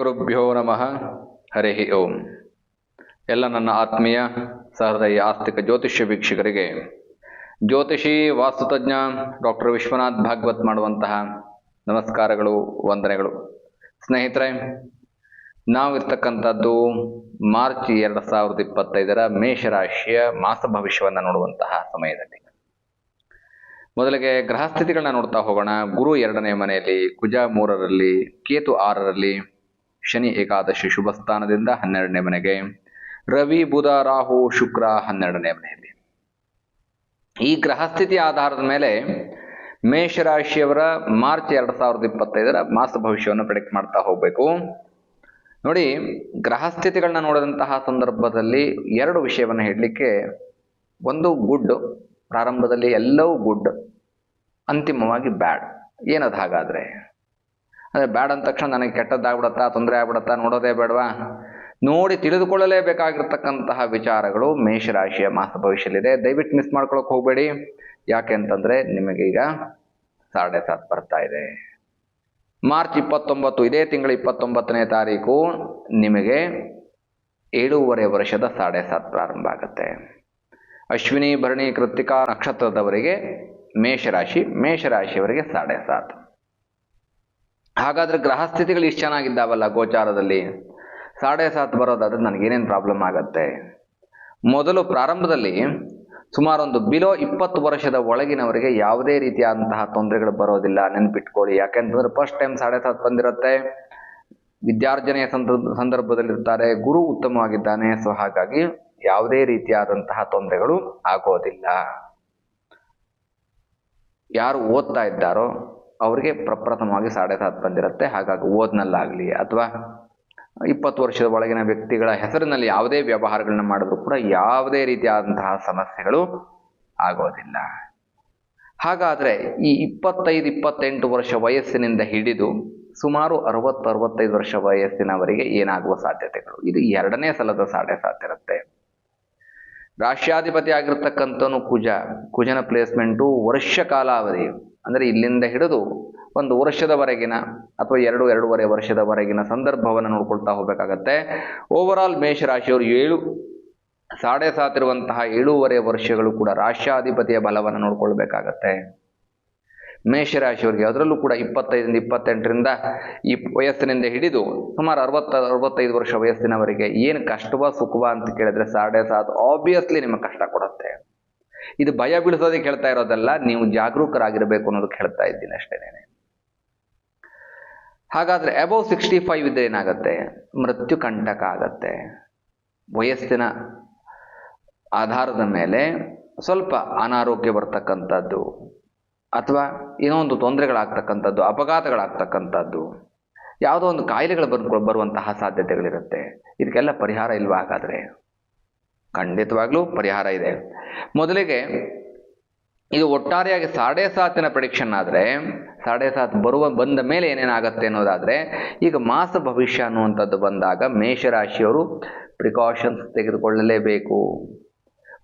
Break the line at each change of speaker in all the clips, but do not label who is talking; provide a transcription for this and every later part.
ಗುರುಭ್ಯೋ ನಮಃ. ಹರಿ ಓಂ. ಎಲ್ಲ ನನ್ನ ಆತ್ಮೀಯ ಸಹೃದಯ ಆಸ್ತಿಕ ಜ್ಯೋತಿಷ್ಯ ವೀಕ್ಷಕರಿಗೆ, ಜ್ಯೋತಿಷಿ ವಾಸ್ತುತಜ್ಞ ಡಾಕ್ಟರ್ ವಿಶ್ವನಾಥ್ ಭಾಗವತ್ ಮಾಡುವಂತಹ ನಮಸ್ಕಾರಗಳು, ವಂದನೆಗಳು. ಸ್ನೇಹಿತರೆ, ನಾವಿರ್ತಕ್ಕಂಥದ್ದು ಮಾರ್ಚ್ ಎರಡು ಸಾವಿರದ ಇಪ್ಪತ್ತೈದರ ಮೇಷರಾಶಿಯ ಮಾಸ ಭವಿಷ್ಯವನ್ನು ನೋಡುವಂತಹ ಸಮಯದಲ್ಲಿ. ಮೊದಲಿಗೆ ಗ್ರಹಸ್ಥಿತಿಗಳನ್ನ ನೋಡ್ತಾ ಹೋಗೋಣ. ಗುರು ಎರಡನೇ ಮನೆಯಲ್ಲಿ, ಕುಜ ಮೂರರಲ್ಲಿ, ಕೇತು ಆರರಲ್ಲಿ ಶನಿ ಏಕಾದಶಿ ಶುಭ ಸ್ಥಾನದಿಂದ ಹನ್ನೆರಡನೇ ಮನೆಗೆ. ರವಿ, ಬುಧ, ರಾಹು, ಶುಕ್ರ ಹನ್ನೆರಡನೇ ಮನೆಯಲ್ಲಿ. ಈ ಗ್ರಹಸ್ಥಿತಿ ಆಧಾರದ ಮೇಲೆ ಮೇಷರಾಶಿಯವರ ಮಾರ್ಚ್ ಎರಡು ಸಾವಿರದ ಇಪ್ಪತ್ತೈದರ ಮಾಸ ಭವಿಷ್ಯವನ್ನು ಪ್ರೆಡಿಕ್ಟ್ ಮಾಡ್ತಾ ಹೋಗಬೇಕು. ನೋಡಿ ಗ್ರಹಸ್ಥಿತಿಗಳನ್ನ ನೋಡಿದಂತಹ ಸಂದರ್ಭದಲ್ಲಿ ಎರಡು ವಿಷಯವನ್ನು ಹೇಳಲಿಕ್ಕೆ ಒಂದು ಗುಡ್ ಪ್ರಾರಂಭದಲ್ಲಿ ಎಲ್ಲವೂ ಗುಡ್ ಅಂತಿಮವಾಗಿ ಬ್ಯಾಡ್ ಏನದು ಹಾಗಾದ್ರೆ? ಅಂದರೆ ಬ್ಯಾಡ್ ಅಂದ ತಕ್ಷಣ ನನಗೆ ಕೆಟ್ಟದ್ದಾಗ್ಬಿಡತ್ತಾ ತೊಂದರೆ ಆಗ್ಬಿಡತ್ತಾ ನೋಡೋದೇ ಬೇಡವಾ? ನೋಡಿ ತಿಳಿದುಕೊಳ್ಳಲೇಬೇಕಾಗಿರ್ತಕ್ಕಂತಹ ವಿಚಾರಗಳು ಮೇಷರಾಶಿಯ ಮಾಸ ಭವಿಷ್ಯದಲ್ಲಿದೆ. ದಯವಿಟ್ಟು ಮಿಸ್ ಮಾಡ್ಕೊಳಕ್ ಹೋಗಬೇಡಿ. ಯಾಕೆ ಅಂತಂದ್ರೆ ನಿಮಗೀಗ ಸಾಡೆ ಸಾತ್ ಬರ್ತಾ ಇದೆ. ಮಾರ್ಚ್ ಇಪ್ಪತ್ತೊಂಬತ್ತು, ಇದೇ ತಿಂಗಳ ಇಪ್ಪತ್ತೊಂಬತ್ತನೇ ತಾರೀಕು ನಿಮಗೆ ಏಳೂವರೆ ವರ್ಷದ ಸಾಡೆ ಸಾತ್ ಪ್ರಾರಂಭ ಆಗುತ್ತೆ. ಅಶ್ವಿನಿ, ಭರಣಿ ಕೃತಿಕಾ ನಕ್ಷತ್ರದವರಿಗೆ ಮೇಷರಾಶಿ, ಮೇಷರಾಶಿಯವರಿಗೆ ಸಾಡೆ ಸಾತ್. ಹಾಗಾದ್ರೆ ಗ್ರಹ ಸ್ಥಿತಿಗಳು ಇಷ್ಟು ಚೆನ್ನಾಗಿದ್ದಾವಲ್ಲ ಗೋಚಾರದಲ್ಲಿ? ಸಾಡೆ ಸಾತ್ ಬರೋದಾದ್ರೆ ನನಗೇನೇನು ಪ್ರಾಬ್ಲಮ್ ಆಗತ್ತೆ? ಮೊದಲು ಪ್ರಾರಂಭದಲ್ಲಿ ಸುಮಾರು ಒಂದು ಬಿಲೋ ಇಪ್ಪತ್ತು ವರ್ಷದ ಒಳಗಿನವರಿಗೆ ಯಾವುದೇ ರೀತಿಯಾದಂತಹ ತೊಂದರೆಗಳು ಬರೋದಿಲ್ಲ. ನೆನ್ಪಿಟ್ಕೊಳ್ಳಿ. ಯಾಕೆಂತಂದ್ರೆ ಫಸ್ಟ್ ಟೈಮ್ ಸಾಡೆ ಸಾತ್ ಬಂದಿರುತ್ತೆ. ವಿದ್ಯಾರ್ಜನೆಯ ಸಂದರ್ಭ ಸಂದರ್ಭದಲ್ಲಿರ್ತಾರೆ. ಗುರು ಉತ್ತಮವಾಗಿದ್ದಾನೆ. ಸೊ ಹಾಗಾಗಿ ಯಾವುದೇ ರೀತಿಯಾದಂತಹ ತೊಂದರೆಗಳು ಆಗೋದಿಲ್ಲ. ಯಾರು ಓದ್ತಾ ಇದ್ದಾರೋ ಅವರಿಗೆ ಪ್ರಪ್ರಥಮವಾಗಿ ಸಾಡೆ ಸಾತ್ ಬಂದಿರುತ್ತೆ. ಹಾಗಾಗಿ ಓದ್ನಲ್ಲಾಗಲಿ ಅಥವಾ ಇಪ್ಪತ್ತು ವರ್ಷದ ಒಳಗಿನ ವ್ಯಕ್ತಿಗಳ ಹೆಸರಿನಲ್ಲಿ ಯಾವುದೇ ವ್ಯವಹಾರಗಳನ್ನ ಮಾಡಿದ್ರು ಕೂಡ ಯಾವುದೇ ರೀತಿಯಾದಂತಹ ಸಮಸ್ಯೆಗಳು ಆಗೋದಿಲ್ಲ. ಹಾಗಾದರೆ ಈ ಇಪ್ಪತ್ತೈದು, ಇಪ್ಪತ್ತೆಂಟು ವರ್ಷ ವಯಸ್ಸಿನಿಂದ ಹಿಡಿದು ಸುಮಾರು ಅರವತ್ತು, ಅರವತ್ತೈದು ವರ್ಷ ವಯಸ್ಸಿನವರಿಗೆ ಏನಾಗುವ ಸಾಧ್ಯತೆಗಳು? ಇದು ಎರಡನೇ ಸಲದ ಸಾಡೆ ಸಾತಿರುತ್ತೆ ರಾಷ್ಟ್ರಾಧಿಪತಿ ಆಗಿರ್ತಕ್ಕಂಥ ಕುಜ. ಕುಜನ ಪ್ಲೇಸ್ಮೆಂಟು ವರ್ಷ ಕಾಲಾವಧಿ ಅಂದರೆ ಇಲ್ಲಿಂದ ಹಿಡಿದು ಒಂದು ವರ್ಷದವರೆಗಿನ ಅಥವಾ ಎರಡು, ಎರಡೂವರೆ ವರ್ಷದವರೆಗಿನ ಸಂದರ್ಭವನ್ನು ನೋಡ್ಕೊಳ್ತಾ ಹೋಗಬೇಕಾಗತ್ತೆ. ಓವರ್ ಆಲ್ ಮೇಷರಾಶಿಯವರು ಏಳು, ಸಾಡೆ ಸಾತಿರುವಂತಹ ಏಳೂವರೆ ವರ್ಷಗಳು ಕೂಡ ರಾಷ್ಟ್ರಾಧಿಪತಿಯ ಬಲವನ್ನು ನೋಡ್ಕೊಳ್ಬೇಕಾಗತ್ತೆ. ಮೇಷರಾಶಿಯವರಿಗೆ ಅದರಲ್ಲೂ ಕೂಡ ಇಪ್ಪತ್ತೈದರಿಂದ ಇಪ್ಪತ್ತೆಂಟರಿಂದ ಈ ವಯಸ್ಸಿನಿಂದ ಹಿಡಿದು ಸುಮಾರು ಅರವತ್ತ, ಅರವತ್ತೈದು ವರ್ಷ ವಯಸ್ಸಿನವರೆಗೆ ಏನು ಕಷ್ಟವ ಸುಖವ ಅಂತ ಕೇಳಿದ್ರೆ ಸಾಡೆ ಸಾತ್ ಆಬ್ವಿಯಸ್ಲಿ ನಿಮಗೆ ಕಷ್ಟ ಕೊಡುತ್ತೆ. ಇದು ಭಯ ಬೀಳಿಸೋದಕ್ಕೆ ಹೇಳ್ತಾ ಇರೋದಲ್ಲ, ನೀವು ಜಾಗರೂಕರಾಗಿರಬೇಕು ಅನ್ನೋದಕ್ಕೆ ಹೇಳ್ತಾ ಇದ್ದೀನಿ ಅಷ್ಟೇನೆ ಹಾಗಾದ್ರೆ ಅಬೌವ್ ಸಿಕ್ಸ್ಟಿ ಫೈವ್ ಇದ್ದರೆ ಏನಾಗುತ್ತೆ? ಮೃತ್ಯು ಕಂಟಕ ಆಗತ್ತೆ. ವಯಸ್ಸಿನ ಆಧಾರದ ಮೇಲೆ ಸ್ವಲ್ಪ ಅನಾರೋಗ್ಯ ಬರ್ತಕ್ಕಂಥದ್ದು, ಅಥವಾ ಏನೋ ಒಂದು ತೊಂದರೆಗಳಾಗ್ತಕ್ಕಂಥದ್ದು, ಅಪಘಾತಗಳಾಗ್ತಕ್ಕಂಥದ್ದು, ಯಾವುದೋ ಒಂದು ಕಾಯಿಲೆಗಳು ಬರ್ ಬರುವಂತಹ ಸಾಧ್ಯತೆಗಳಿರುತ್ತೆ. ಇದಕ್ಕೆಲ್ಲ ಪರಿಹಾರ ಇಲ್ವಾ ಹಾಗಾದರೆ? ಖಂಡಿತವಾಗ್ಲೂ ಪರಿಹಾರ ಇದೆ. ಮೊದಲಿಗೆ ಇದು ಒಟ್ಟಾರೆಯಾಗಿ ಸಾಡೆ ಸಾತಿನ ಪ್ರಿಡಿಕ್ಷನ್ ಆದರೆ, ಸಾಡೆ ಸಾತ್ ಬರುವ, ಬಂದ ಮೇಲೆ ಏನೇನಾಗತ್ತೆ ಅನ್ನೋದಾದರೆ, ಈಗ ಮಾಸ ಭವಿಷ್ಯ ಅನ್ನುವಂಥದ್ದು ಬಂದಾಗ ಮೇಷರಾಶಿಯವರು ಪ್ರಿಕಾಷನ್ಸ್ ತೆಗೆದುಕೊಳ್ಳಲೇಬೇಕು.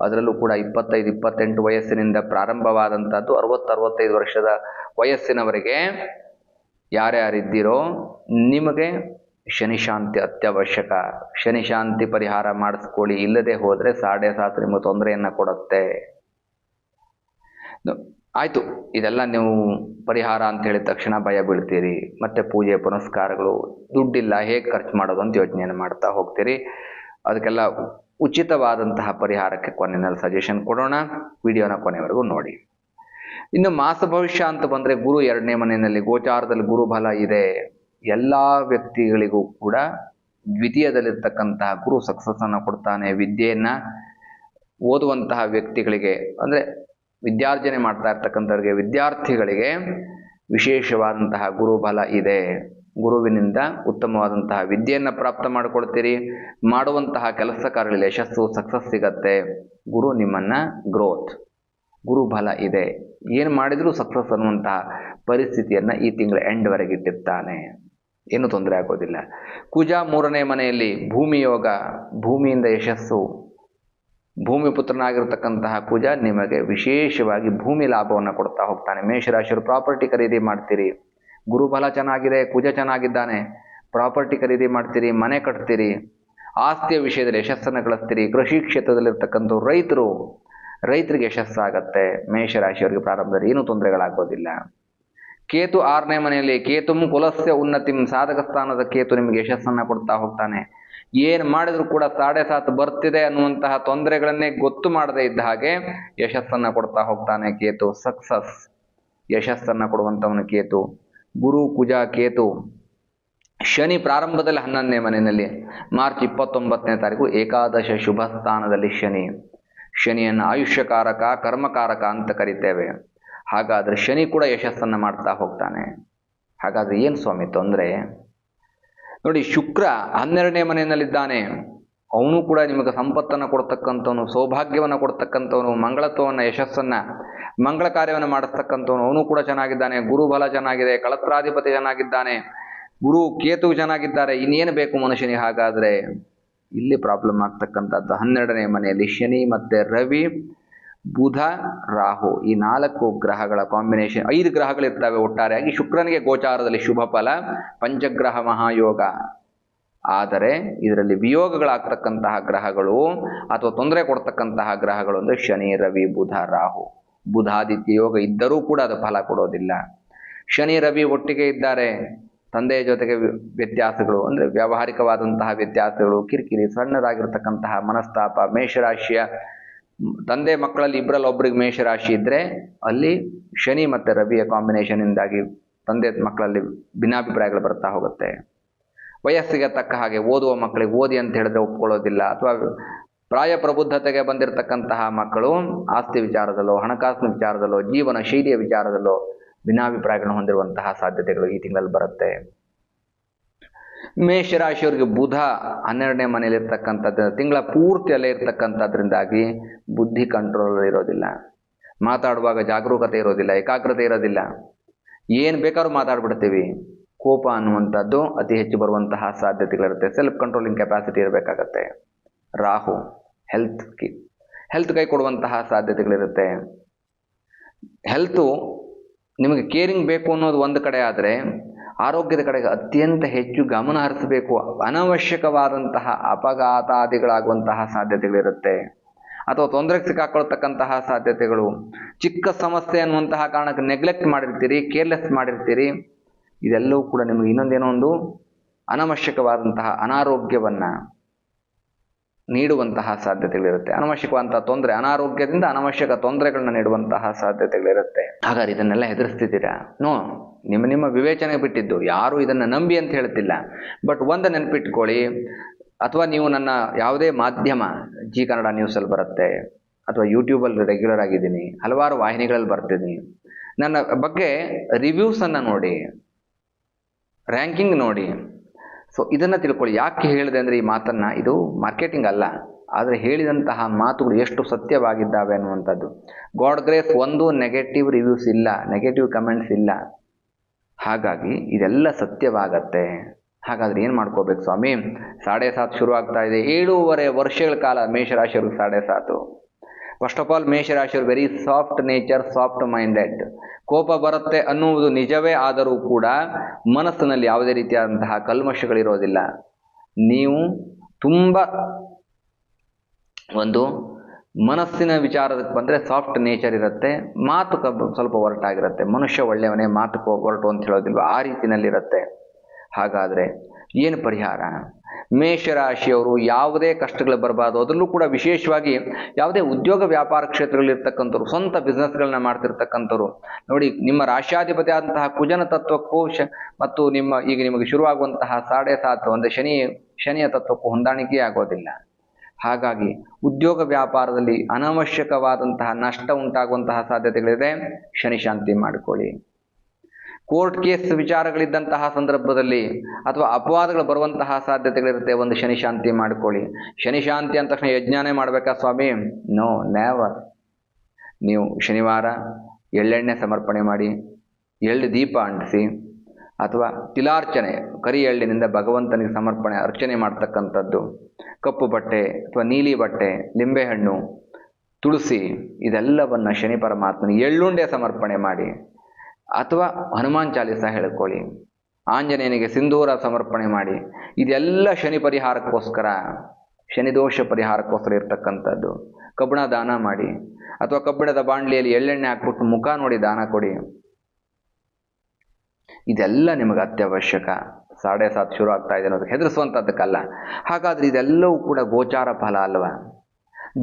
ಅದರಲ್ಲೂ ಕೂಡ ಇಪ್ಪತ್ತೈದು, ಇಪ್ಪತ್ತೆಂಟು ವಯಸ್ಸಿನಿಂದ ಪ್ರಾರಂಭವಾದಂಥದ್ದು, ಅರವತ್ತರವತ್ತೈದು ವರ್ಷದ ವಯಸ್ಸಿನವರೆಗೆ ಯಾರ್ಯಾರಿದ್ದೀರೋ, ನಿಮಗೆ ಶನಿ ಶಾಂತಿ ಅತ್ಯವಶ್ಯಕ. ಶನಿ ಶಾಂತಿ ಪರಿಹಾರ ಮಾಡಿಸ್ಕೊಳ್ಳಿ. ಇಲ್ಲದೆ ಹೋದರೆ ಸಾಡೆ ಸಾತ್ ನಿಮಗೆ ತೊಂದರೆಯನ್ನು ಕೊಡುತ್ತೆ. ಆಯಿತು. ಇದೆಲ್ಲ ನೀವು ಪರಿಹಾರ ಅಂತ ಹೇಳಿದ ತಕ್ಷಣ ಭಯ ಬೀಳ್ತೀರಿ. ಮತ್ತೆ ಪೂಜೆ, ಪುನಸ್ಕಾರಗಳು, ದುಡ್ಡಿಲ್ಲ, ಹೇಗೆ ಖರ್ಚು ಮಾಡೋದು ಅಂತ ಯೋಚನೆಯನ್ನು ಮಾಡ್ತಾ ಹೋಗ್ತೀರಿ. ಅದಕ್ಕೆಲ್ಲ ಉಚಿತವಾದಂತಹ ಪರಿಹಾರಕ್ಕೆ ಕೊನೆಯಲ್ಲಿ ಸಜೆಷನ್ ಕೊಡೋಣ. ವಿಡಿಯೋನ ಕೊನೆವರೆಗೂ ನೋಡಿ. ಇನ್ನು ಮಾಸ ಭವಿಷ್ಯ ಅಂತ ಬಂದರೆ ಗುರು ಎರಡನೇ ಮನೆಯಲ್ಲಿ ಗೋಚಾರದಲ್ಲಿ ಗುರು ಬಲ ಇದೆ. ಎಲ್ಲ ವ್ಯಕ್ತಿಗಳಿಗೂ ಕೂಡ ದ್ವಿತೀಯದಲ್ಲಿರ್ತಕ್ಕಂತಹ ಗುರು ಸಕ್ಸಸ್ ಅನ್ನು ಕೊಡ್ತಾನೆ. ವಿದ್ಯೆಯನ್ನ ಓದುವಂತಹ ವ್ಯಕ್ತಿಗಳಿಗೆ, ಅಂದರೆ ವಿದ್ಯಾರ್ಜನೆ ಮಾಡ್ತಾ ಇರ್ತಕ್ಕಂಥವ್ರಿಗೆ, ವಿದ್ಯಾರ್ಥಿಗಳಿಗೆ ವಿಶೇಷವಾದಂತಹ ಗುರುಬಲ ಇದೆ. ಗುರುವಿನಿಂದ ಉತ್ತಮವಾದಂತಹ ವಿದ್ಯೆಯನ್ನು ಪ್ರಾಪ್ತ ಮಾಡಿಕೊಳ್ತೀರಿ ಮಾಡುವಂತಹ ಕೆಲಸ ಕಾರ್ಯಗಳಲ್ಲಿ ಯಶಸ್ಸು ಸಕ್ಸಸ್ ಸಿಗತ್ತೆ. ಗುರು ನಿಮ್ಮನ್ನ ಗ್ರೋತ್ ಗುರುಬಲ ಇದೆ. ಏನು ಮಾಡಿದರೂ ಸಕ್ಸಸ್ ಅನ್ನುವಂತಹ ಪರಿಸ್ಥಿತಿಯನ್ನು ಈ ತಿಂಗಳ ಎಂಡ್ವರೆಗೆ ಇಟ್ಟಿರ್ತಾನೆ. ಏನು ತೊಂದರೆ ಆಗೋದಿಲ್ಲ. ಕುಜ ಮೂರನೇ ಮನೆಯಲ್ಲಿ ಭೂಮಿ ಯೋಗ ಭೂಮಿಯಿಂದ ಯಶಸ್ಸು, ಭೂಮಿ ಪುತ್ರನಾಗಿರ್ತಕ್ಕಂತಹ ಕುಜ ನಿಮಗೆ ವಿಶೇಷವಾಗಿ ಭೂಮಿ ಲಾಭವನ್ನು ಕೊಡ್ತಾ ಹೋಗ್ತಾನೆ. ಮೇಷರಾಶಿಯವರು ಪ್ರಾಪರ್ಟಿ ಖರೀದಿ ಮಾಡ್ತೀರಿ. ಗುರುಬಲ ಚೆನ್ನಾಗಿದೆ, ಕುಜ ಚೆನ್ನಾಗಿದ್ದಾನೆ. ಪ್ರಾಪರ್ಟಿ ಖರೀದಿ ಮಾಡ್ತೀರಿ, ಮನೆ ಕಟ್ತೀರಿ. ಆಸ್ತಿಯ ವಿಷಯದಲ್ಲಿ ಯಶಸ್ಸನ್ನು ಗಳಿಸ್ತೀರಿ. ಕೃಷಿ ಕ್ಷೇತ್ರದಲ್ಲಿರ್ತಕ್ಕಂಥ ರೈತರು, ರೈತರಿಗೆ ಯಶಸ್ಸಾಗತ್ತೆ. ಮೇಷರಾಶಿಯವರಿಗೆ ಪ್ರಾರಂಭದಲ್ಲಿ ಏನೂ ತೊಂದರೆಗಳಾಗೋದಿಲ್ಲ. ಕೇತು ಆರನೇ ಮನೆಯಲ್ಲಿ, ಕೇತುಂ ಕುಲಸ್ಯ ಉನ್ನತಿಂ ಸಾಧಕ ಸ್ಥಾನದ ಕೇತು ನಿಮಗೆ ಯಶಸ್ಸನ್ನ ಕೊಡ್ತಾ ಹೋಗ್ತಾನೆ. ಏನ್ ಮಾಡಿದ್ರು ಕೂಡ ಸಾಡೆ ಸಾತ್ ಬರ್ತಿದೆ ಅನ್ನುವಂತಹ ತೊಂದರೆಗಳನ್ನೇ ಗೊತ್ತು ಮಾಡದೇ ಇದ್ದ ಹಾಗೆ ಯಶಸ್ಸನ್ನ ಕೊಡ್ತಾ ಹೋಗ್ತಾನೆ ಕೇತು. ಸಕ್ಸಸ್. ಯಶಸ್ಸನ್ನ ಕೊಡುವಂತವನು ಕೇತು. ಗುರು ಕುಜಾ ಕೇತು. ಶನಿ ಪ್ರಾರಂಭದಲ್ಲಿ ಹನ್ನೊಂದನೇ ಮನೆಯಲ್ಲಿ, ಮಾರ್ಚ್ ಇಪ್ಪತ್ತೊಂಬತ್ತನೇ ತಾರೀಕು ಏಕಾದಶ ಶುಭ ಸ್ಥಾನದಲ್ಲಿ ಶನಿ. ಶನಿಯನ್ನು ಆಯುಷ್ಯಕಾರಕ, ಕರ್ಮಕಾರಕ ಅಂತ ಕರಿತೇವೆ. ಹಾಗಾದ್ರೆ ಶನಿ ಕೂಡ ಯಶಸ್ಸನ್ನು ಮಾಡ್ತಾ ಹೋಗ್ತಾನೆ. ಹಾಗಾದರೆ ಏನು ಸ್ವಾಮಿ ತೊಂದರೆ? ನೋಡಿ, ಶುಕ್ರ ಹನ್ನೆರಡನೇ ಮನೆಯಲ್ಲಿದ್ದಾನೆ. ಅವನು ಕೂಡ ನಿಮಗೆ ಸಂಪತ್ತನ್ನು ಕೊಡ್ತಕ್ಕಂಥವನು, ಸೌಭಾಗ್ಯವನ್ನು ಕೊಡ್ತಕ್ಕಂಥವನು, ಮಂಗಳತ್ವವನ್ನು, ಯಶಸ್ಸನ್ನು, ಮಂಗಳ ಕಾರ್ಯವನ್ನು ಮಾಡಿಸ್ತಕ್ಕಂಥವನು. ಅವನು ಕೂಡ ಚೆನ್ನಾಗಿದ್ದಾನೆ. ಗುರುಬಲ ಚೆನ್ನಾಗಿದೆ, ಕಳತ್ರಾಧಿಪತಿ ಚೆನ್ನಾಗಿದ್ದಾನೆ. ಗುರು ಕೇತು ಚೆನ್ನಾಗಿದ್ದಾರೆ. ಇನ್ನೇನು ಬೇಕು ಮನುಷ್ಯನಿಗೆ? ಹಾಗಾದರೆ ಇಲ್ಲಿ ಪ್ರಾಬ್ಲಮ್ ಆಗ್ತಕ್ಕಂಥದ್ದು ಹನ್ನೆರಡನೇ ಮನೆಯಲ್ಲಿ ಶನಿ ಮತ್ತು ರವಿ. ಬುಧ, ರಾಹು ಈ ನಾಲ್ಕು ಗ್ರಹಗಳ ಕಾಂಬಿನೇಷನ್ ಐದು ಗ್ರಹಗಳಿರ್ತವೆ ಒಟ್ಟಾರೆಯಾಗಿ ಶುಕ್ರನಿಗೆ ಗೋಚಾರದಲ್ಲಿ ಶುಭ ಫಲ, ಪಂಚಗ್ರಹ ಮಹಾಯೋಗ. ಆದರೆ ಇದರಲ್ಲಿ ವಿಯೋಗಗಳಾಗ್ತಕ್ಕಂತಹ ಗ್ರಹಗಳು ಅಥವಾ ತೊಂದರೆ ಕೊಡ್ತಕ್ಕಂತಹ ಗ್ರಹಗಳು ಅಂದರೆ ಶನಿ, ರವಿ, ಬುಧ, ರಾಹು. ಬುಧಾದಿತ್ಯ ಯೋಗ ಇದ್ದರೂ ಕೂಡ ಅದು ಫಲ ಕೊಡೋದಿಲ್ಲ. ಶನಿ, ರವಿ ಒಟ್ಟಿಗೆ ಇದ್ದಾರೆ. ತಂದೆಯ ಜೊತೆಗೆ ವ್ಯತ್ಯಾಸಗಳು ಅಂದರೆ ವ್ಯಾವಹಾರಿಕವಾದಂತಹ ವ್ಯತ್ಯಾಸಗಳು ಕಿರಿಕಿರಿ ಸಣ್ಣದಾಗಿರ್ತಕ್ಕಂತಹ ಮನಸ್ತಾಪ, ಮೇಷರಾಶಿಯ ತಂದೆ ಮಕ್ಕಳಲ್ಲಿ ಇಬ್ಬರಲ್ಲಿ ಒಬ್ಬರಿಗೆ ಮೇಷರಾಶಿ ಇದ್ದರೆ ಅಲ್ಲಿ ಶನಿ ಮತ್ತು ರವಿಯ ಕಾಂಬಿನೇಷನ್ನಿಂದಾಗಿ ತಂದೆ ಮಕ್ಕಳಲ್ಲಿ ಭಿನ್ನಾಭಿಪ್ರಾಯಗಳು ಬರ್ತಾ ಹೋಗುತ್ತೆ. ವಯಸ್ಸಿಗೆ ತಕ್ಕ ಹಾಗೆ ಓದುವ ಮಕ್ಕಳಿಗೆ ಓದಿ ಅಂತ ಹೇಳಿದ್ರೆ ಒಪ್ಕೊಳ್ಳೋದಿಲ್ಲ ಅಥವಾ ಪ್ರಾಯ ಪ್ರಬುದ್ಧತೆಗೆ ಬಂದಿರತಕ್ಕಂತಹ ಮಕ್ಕಳು ಆಸ್ತಿ ವಿಚಾರದಲ್ಲೋ, ಹಣಕಾಸಿನ ವಿಚಾರದಲ್ಲೋ, ಜೀವನ ಶೈಲಿಯ ವಿಚಾರದಲ್ಲೋ ಭಿನ್ನಾಭಿಪ್ರಾಯಗಳನ್ನು ಹೊಂದಿರುವಂತಹ ಸಾಧ್ಯತೆಗಳು ಈ ತಿಂಗಳಲ್ಲಿ ಬರುತ್ತೆ. ಮೇಷರಾಶಿಯವರಿಗೆ ಬುಧ ಹನ್ನೆರಡನೇ ಮನೆಯಲ್ಲಿ ಇರ್ತಕ್ಕಂಥದ್ದು ತಿಂಗಳ ಪೂರ್ತಿ ಅಲ್ಲೇ ಇರ್ತಕ್ಕಂಥದ್ರಿಂದಾಗಿ ಬುದ್ಧಿ ಕಂಟ್ರೋಲ್ ಇರೋದಿಲ್ಲ. ಮಾತಾಡುವಾಗ ಜಾಗರೂಕತೆ ಇರೋದಿಲ್ಲ, ಏಕಾಗ್ರತೆ ಇರೋದಿಲ್ಲ. ಏನು ಬೇಕಾದ್ರೂ ಮಾತಾಡ್ಬಿಡ್ತೀವಿ. ಕೋಪ ಅನ್ನುವಂಥದ್ದು ಅತಿ ಹೆಚ್ಚು ಬರುವಂತಹ ಸಾಧ್ಯತೆಗಳಿರುತ್ತೆ. ಸೆಲ್ಫ್ ಕಂಟ್ರೋಲಿಂಗ್ ಕೆಪಾಸಿಟಿ ಇರಬೇಕಾಗತ್ತೆ. ರಾಹು ಹೆಲ್ತ್ ಕಿ ಹೆಲ್ತ್ ಕೈ ಕೊಡುವಂತಹ ಸಾಧ್ಯತೆಗಳಿರುತ್ತೆ. ಹೆಲ್ತು ನಿಮಗೆ ಕೇರಿಂಗ್ ಬೇಕು ಅನ್ನೋದು ಒಂದು ಕಡೆ ಆದರೆ ಆರೋಗ್ಯದ ಕಡೆಗೆ ಅತ್ಯಂತ ಹೆಚ್ಚು ಗಮನ ಹರಿಸಬೇಕು. ಅನವಶ್ಯಕವಾದಂತಹ ಅಪಘಾತಾದಿಗಳಾಗುವಂತಹ ಸಾಧ್ಯತೆಗಳಿರುತ್ತೆ. ಅಥವಾ ತೊಂದರೆಗೆ ಸಿಕ್ಕಾಕೊಳ್ತಕ್ಕಂತಹ ಸಾಧ್ಯತೆಗಳು. ಚಿಕ್ಕ ಸಮಸ್ಯೆ ಅನ್ನುವಂತಹ ಕಾರಣಕ್ಕೆ ನೆಗ್ಲೆಕ್ಟ್ ಮಾಡಿರ್ತೀರಿ ಕೇರ್ಲೆಸ್ ಮಾಡಿರ್ತೀರಿ. ಇದೆಲ್ಲವೂ ಕೂಡ ನಿಮಗೆ ಇನ್ನೊಂದೇನೋ ಒಂದು ಅನವಶ್ಯಕವಾದಂತಹ ಅನಾರೋಗ್ಯವನ್ನು ನೀಡುವಂತಹ ಸಾಧ್ಯತೆಗಳಿರುತ್ತೆ. ಅನವಶ್ಯಕವಂತಹ ತೊಂದರೆ, ಅನಾರೋಗ್ಯದಿಂದ ಅನವಶ್ಯಕ ತೊಂದರೆಗಳನ್ನ ನೀಡುವಂತಹ ಸಾಧ್ಯತೆಗಳಿರುತ್ತೆ. ಹಾಗಾದ್ರೆ ಇದನ್ನೆಲ್ಲ ಹೆದರ್ಸ್ತಿದ್ದೀರಾ ನೋ, ನಿಮ್ಮ ನಿಮ್ಮ ವಿವೇಚನೆ ಬಿಟ್ಟಿದ್ದು. ಯಾರು ಇದನ್ನ ನಂಬಿ ಅಂತ ಹೇಳ್ತಿಲ್ಲ. ಬಟ್ ಒಂದು ನೆನಪಿಟ್ಕೊಳ್ಳಿ. ಅಥವಾ ನೀವು ನನ್ನ ಯಾವುದೇ ಮಾಧ್ಯಮ, ಜಿ ಕನ್ನಡ ನ್ಯೂಸಲ್ಲಿ ಬರುತ್ತೆ, ಅಥವಾ ಯೂಟ್ಯೂಬಲ್ಲಿ ರೆಗ್ಯುಲರ್ ಆಗಿದ್ದೀನಿ, ಹಲವಾರು ವಾಹಿನಿಗಳಲ್ಲಿ ಬರ್ತೀನಿ ನನ್ನ ಬಗ್ಗೆ ರಿವ್ಯೂಸನ್ನು ನೋಡಿ ರ್ಯಾಂಕಿಂಗ್ ನೋಡಿ ಸೊ ಇದನ್ನು ತಿಳ್ಕೊಳ್ಳಿ. ಯಾಕೆ ಹೇಳಿದೆ ಅಂದರೆ ಈ ಮಾತನ್ನು? ಇದು ಮಾರ್ಕೆಟಿಂಗ್ ಅಲ್ಲ. ಆದರೆ ಹೇಳಿದಂತಹ ಮಾತುಗಳು ಎಷ್ಟು ಸತ್ಯವಾಗಿದ್ದಾವೆ ಅನ್ನುವಂಥದ್ದು. ಗಾಡ್ ಗ್ರೇಸ್ ಒಂದು ನೆಗೆಟಿವ್ ರಿವ್ಯೂಸ್ ಇಲ್ಲ ನೆಗೆಟಿವ್ ಕಮೆಂಟ್ಸ್ ಇಲ್ಲ. ಹಾಗಾಗಿ ಇದೆಲ್ಲ ಸತ್ಯವಾಗತ್ತೆ. ಹಾಗಾದರೆ ಏನು ಮಾಡ್ಕೋಬೇಕು ಸ್ವಾಮಿ? ಸಾಡೆ ಸಾತ್ ಶುರು ಇದೆ. ಏಳೂವರೆ ವರ್ಷಗಳ ಕಾಲ ಮೇಷರಾಶಿಯವ್ರಿಗೆ ಸಾಡೆ ಸಾತು. First of all ಮೇಷರಾಶಿಯವರು very soft nature soft minded ಕೋಪ ಬರುತ್ತೆ ಅನ್ನುವುದು ನಿಜವೇ ಆದರೂ ಕೂಡ ಮನಸ್ಸಿನಲ್ಲಿ ಯಾವುದೇ ರೀತಿಯಾದಂತಹ ಕಲ್ಮಶಗಳಿರೋದಿಲ್ಲ. ನೀವು ತುಂಬ ಒಂದು ಮನಸ್ಸಿನ ವಿಚಾರಕ್ಕೆ ಬಂದರೆ ಸಾಫ್ಟ್ ನೇಚರ್ ಇರುತ್ತೆ, ಮಾತು ಸ್ವಲ್ಪ ಹೊರಟಾಗಿರುತ್ತೆ ಮನುಷ್ಯ ಒಳ್ಳೆಯವನೇ, ಮಾತು ಹೊರಟು ಅಂತ ಹೇಳೋದಿಲ್ವ? ಆ ರೀತಿಯಲ್ಲಿರುತ್ತೆ. ಹಾಗಾದರೆ ಏನು ಪರಿಹಾರ? ಮೇಷರಾಶಿಯವರು ಯಾವುದೇ ಕಷ್ಟಗಳು ಬರಬಾರ್ದು. ಅದರಲ್ಲೂ ಕೂಡ ವಿಶೇಷವಾಗಿ ಯಾವುದೇ ಉದ್ಯೋಗ ವ್ಯಾಪಾರ ಕ್ಷೇತ್ರಗಳಿರ್ತಕ್ಕಂಥವ್ರು ಸ್ವಂತ ಬಿಸ್ನೆಸ್ಗಳನ್ನ ಮಾಡ್ತಿರ್ತಕ್ಕಂಥವ್ರು. ನೋಡಿ, ನಿಮ್ಮ ರಾಶ್ಯಾಧಿಪತಿ ಆದಂತಹ ಕುಜನ ತತ್ವಕ್ಕೂ ಮತ್ತು ನಿಮ್ಮ ಈಗ ನಿಮಗೆ ಶುರುವಾಗುವಂತಹ ಸಾಡೆ ಸಾತು ಅಂದರೆ ಶನಿ, ಶನಿಯ ತತ್ವಕ್ಕೂ ಹೊಂದಾಣಿಕೆ ಆಗೋದಿಲ್ಲ. ಹಾಗಾಗಿ ಉದ್ಯೋಗ ವ್ಯಾಪಾರದಲ್ಲಿ ಅನವಶ್ಯಕವಾದಂತಹ ನಷ್ಟ ಉಂಟಾಗುವಂತಹ ಸಾಧ್ಯತೆಗಳಿದೆ. ಶನಿ ಶಾಂತಿ ಮಾಡಿಕೊಳ್ಳಿ. ಕೋರ್ಟ್ ಕೇಸ್ ವಿಚಾರಗಳಿದ್ದಂತಹ ಸಂದರ್ಭದಲ್ಲಿ ಅಥವಾ ಅಪವಾದಗಳು ಬರುವಂತಹ ಸಾಧ್ಯತೆಗಳಿರುತ್ತೆ, ಒಂದು ಶನಿಶಾಂತಿ ಮಾಡಿಕೊಳ್ಳಿ. ಶನಿ ಶಾಂತಿ ಅಂದ ತಕ್ಷಣ ಯಜ್ಞಾನೇ ಮಾಡಬೇಕಾ ಸ್ವಾಮಿ? ನೋ ನೇವರ್ ನೀವು ಶನಿವಾರ ಎಳ್ಳೆಣ್ಣೆ ಸಮರ್ಪಣೆ ಮಾಡಿ, ಎಳ್ಳು ದೀಪ ಅಂಟಿಸಿ, ಅಥವಾ ತಿಲಾರ್ಚನೆ, ಕರಿ ಎಳ್ಳಿನಿಂದ ಭಗವಂತನಿಗೆ ಸಮರ್ಪಣೆ, ಅರ್ಚನೆ ಮಾಡ್ತಕ್ಕಂಥದ್ದು. ಕಪ್ಪು ಬಟ್ಟೆ ಅಥವಾ ನೀಲಿ ಬಟ್ಟೆ ಲಿಂಬೆಹಣ್ಣು ತುಳಸಿ, ಇದೆಲ್ಲವನ್ನು ಶನಿ ಪರಮಾತ್ಮನಿಗೆ ಎಳ್ಳುಂಡೆ ಸಮರ್ಪಣೆ ಮಾಡಿ. ಅಥವಾ ಹನುಮಾನ್ ಚಾಲೀಸ ಹೇಳ್ಕೊಳ್ಳಿ. ಆಂಜನೇಯನಿಗೆ ಸಿಂಧೂರ ಸಮರ್ಪಣೆ ಮಾಡಿ. ಇದೆಲ್ಲ ಶನಿ ಪರಿಹಾರಕ್ಕೋಸ್ಕರ ಶನಿದೋಷ ಪರಿಹಾರಕ್ಕೋಸ್ಕರ ಇರ್ತಕ್ಕಂಥದ್ದು. ಕಬ್ಬಣ ದಾನ ಮಾಡಿ. ಅಥವಾ ಕಬ್ಬಿಣದ ಬಾಂಡ್ಲಿಯಲ್ಲಿ ಎಳ್ಳೆಣ್ಣೆ ಹಾಕ್ಬಿಟ್ಟು ಮುಖ ನೋಡಿ ದಾನ ಕೊಡಿ. ಇದೆಲ್ಲ ನಿಮಗೆ ಅತ್ಯವಶ್ಯಕ. ಸಾಡೆ ಸಾತ್ ಶುರು ಆಗ್ತಾ ಇದೆ ಅನ್ನೋದು ಹೆದರಿಸುವಂಥದ್ದಕ್ಕಲ್ಲ. ಹಾಗಾದ್ರೆ ಇದೆಲ್ಲವೂ ಕೂಡ ಗೋಚಾರ ಫಲ ಅಲ್ವಾ?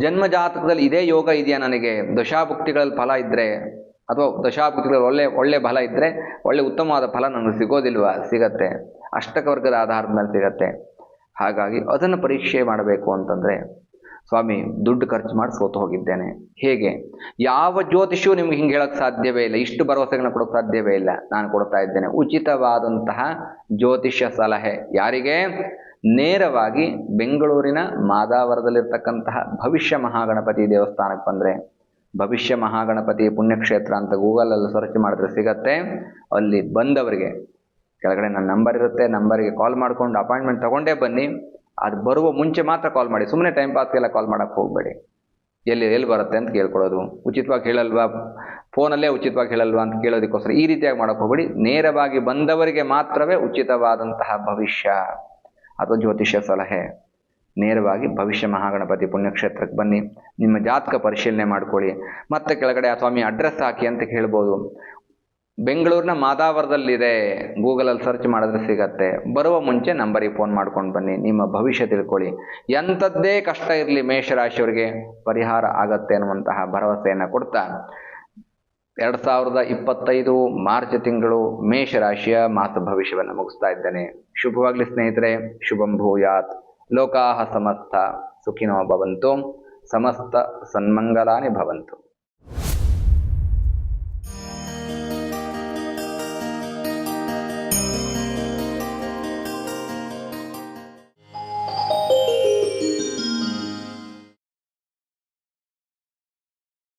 ಜನ್ಮ ಜಾತಕದಲ್ಲಿ ಇದೇ ಯೋಗ ಇದೆಯಾ ನನಗೆ? ದಶಾಭುಕ್ತಿಗಳಲ್ಲಿ ಫಲ ಇದ್ದರೆ ಅಥವಾ ದಶಾಭುಕ್ತಿಗಳಲ್ಲಿ ಒಳ್ಳೆ ಒಳ್ಳೆ ಫಲ ಇದ್ದರೆ ಒಳ್ಳೆ ಉತ್ತಮವಾದ ಫಲ ನನಗೆ ಸಿಗೋದಿಲ್ವ? ಸಿಗತ್ತೆ. ಅಷ್ಟಕ ವರ್ಗದ ಆಧಾರದ ಮೇಲೆ ಸಿಗತ್ತೆ. ಹಾಗಾಗಿ ಅದನ್ನು ಪರೀಕ್ಷೆ ಮಾಡಬೇಕು ಅಂತಂದರೆ ಸ್ವಾಮಿ, ದುಡ್ಡು ಖರ್ಚು ಮಾಡಿ ಸೋತು ಹೋಗಿದ್ದೇನೆ. ಹೇಗೆ? ಯಾವ ಜ್ಯೋತಿಷು ನಿಮ್ಗೆ ಹಿಂಗೆ ಹೇಳಕ್ಕೆ ಸಾಧ್ಯವೇ ಇಲ್ಲ. ಇಷ್ಟು ಭರವಸೆಗಳನ್ನ ಕೊಡೋಕ್ಕೆ ಸಾಧ್ಯವೇ ಇಲ್ಲ. ನಾನು ಕೊಡ್ತಾ ಇದ್ದೇನೆ. ಉಚಿತವಾದಂತಹ ಜ್ಯೋತಿಷ್ಯ ಸಲಹೆ. ಯಾರಿಗೆ? ನೇರವಾಗಿ ಬೆಂಗಳೂರಿನ ಮಾದಾವರದಲ್ಲಿರ್ತಕ್ಕಂತಹ ಭವಿಷ್ಯ ಮಹಾಗಣಪತಿ ದೇವಸ್ಥಾನಕ್ಕೆ ಬಂದರೆ. ಭವಿಷ್ಯ ಮಹಾಗಣಪತಿ ಪುಣ್ಯಕ್ಷೇತ್ರ ಅಂತ ಗೂಗಲಲ್ಲಿ ಸರ್ಚ್ ಮಾಡಿದ್ರೆ ಸಿಗತ್ತೆ. ಅಲ್ಲಿ ಬಂದವರಿಗೆ, ಕೆಳಗಡೆ ನನ್ನ ನಂಬರ್ ಇರುತ್ತೆ ನಂಬರಿಗೆ ಕಾಲ್ ಮಾಡಿಕೊಂಡು ಅಪಾಯಿಂಟ್ಮೆಂಟ್ ತಗೊಂಡೇ ಬನ್ನಿ. ಅದು ಬರುವ ಮುಂಚೆ ಮಾತ್ರ ಕಾಲ್ ಮಾಡಿ. ಸುಮ್ಮನೆ ಟೈಮ್ ಪಾಸ್ಗೆಲ್ಲ ಕಾಲ್ ಮಾಡೋಕ್ಕೆ ಹೋಗಬೇಡಿ. ಎಲ್ಲಿ ಎಲ್ಲಿ ಬರುತ್ತೆ ಅಂತ ಕೇಳ್ಕೊಳ್ಳೋದು. ಉಚಿತವಾಗಿ ಹೇಳಲ್ವಾ? ಫೋನಲ್ಲೇ ಉಚಿತವಾಗಿ ಹೇಳಲ್ವಾ ಅಂತ ಕೇಳೋದಕ್ಕೋಸ್ಕರ ಈ ರೀತಿಯಾಗಿ ಮಾಡೋಕೆ ಹೋಗಬೇಡಿ. ನೇರವಾಗಿ ಬಂದವರಿಗೆ ಮಾತ್ರವೇ ಉಚಿತವಾದಂತಹ ಭವಿಷ್ಯ. ಅಥವಾ ಜ್ಯೋತಿಷ್ಯ ಸಲಹೆ. ನೇರವಾಗಿ ಭವಿಷ್ಯ ಮಹಾಗಣಪತಿ ಪುಣ್ಯಕ್ಷೇತ್ರಕ್ಕೆ ಬನ್ನಿ. ನಿಮ್ಮ ಜಾತಕ ಪರಿಶೀಲನೆ ಮಾಡ್ಕೊಳ್ಳಿ. ಮತ್ತೆ ಕೆಳಗಡೆ ಆ ಸ್ವಾಮಿ ಅಡ್ರೆಸ್ ಹಾಕಿ ಅಂತ ಹೇಳ್ಬೋದು. ಬೆಂಗಳೂರಿನ ಮಾದಾವರದಲ್ಲಿದೆ. ಗೂಗಲಲ್ಲಿ ಸರ್ಚ್ ಮಾಡಿದ್ರೆ ಸಿಗತ್ತೆ. ಬರುವ ಮುಂಚೆ ನಂಬರಿಗೆ ಫೋನ್ ಮಾಡ್ಕೊಂಡು ಬನ್ನಿ. ನಿಮ್ಮ ಭವಿಷ್ಯ ತಿಳ್ಕೊಳ್ಳಿ. ಎಂಥದ್ದೇ ಕಷ್ಟ ಇರಲಿ ಮೇಷರಾಶಿಯವರಿಗೆ ಪರಿಹಾರ ಆಗತ್ತೆ ಅನ್ನುವಂತಹ ಭರವಸೆಯನ್ನು ಕೊಡ್ತಾ. ಎರಡು ಸಾವಿರದ ಇಪ್ಪತ್ತೈದು ಮಾರ್ಚ್ ತಿಂಗಳು ಮೇಷರಾಶಿಯ ಮಾಸ ಭವಿಷ್ಯವನ್ನು ಮುಗಿಸ್ತಾ ಇದ್ದೇನೆ. ಶುಭವಾಗ್ಲಿ ಸ್ನೇಹಿತರೆ. ಶುಭಂ ಭೂಯಾತ್. लोका समस्त सुखिनो भवन्तु समस्त सन्मङ्गलानि भवन्तु।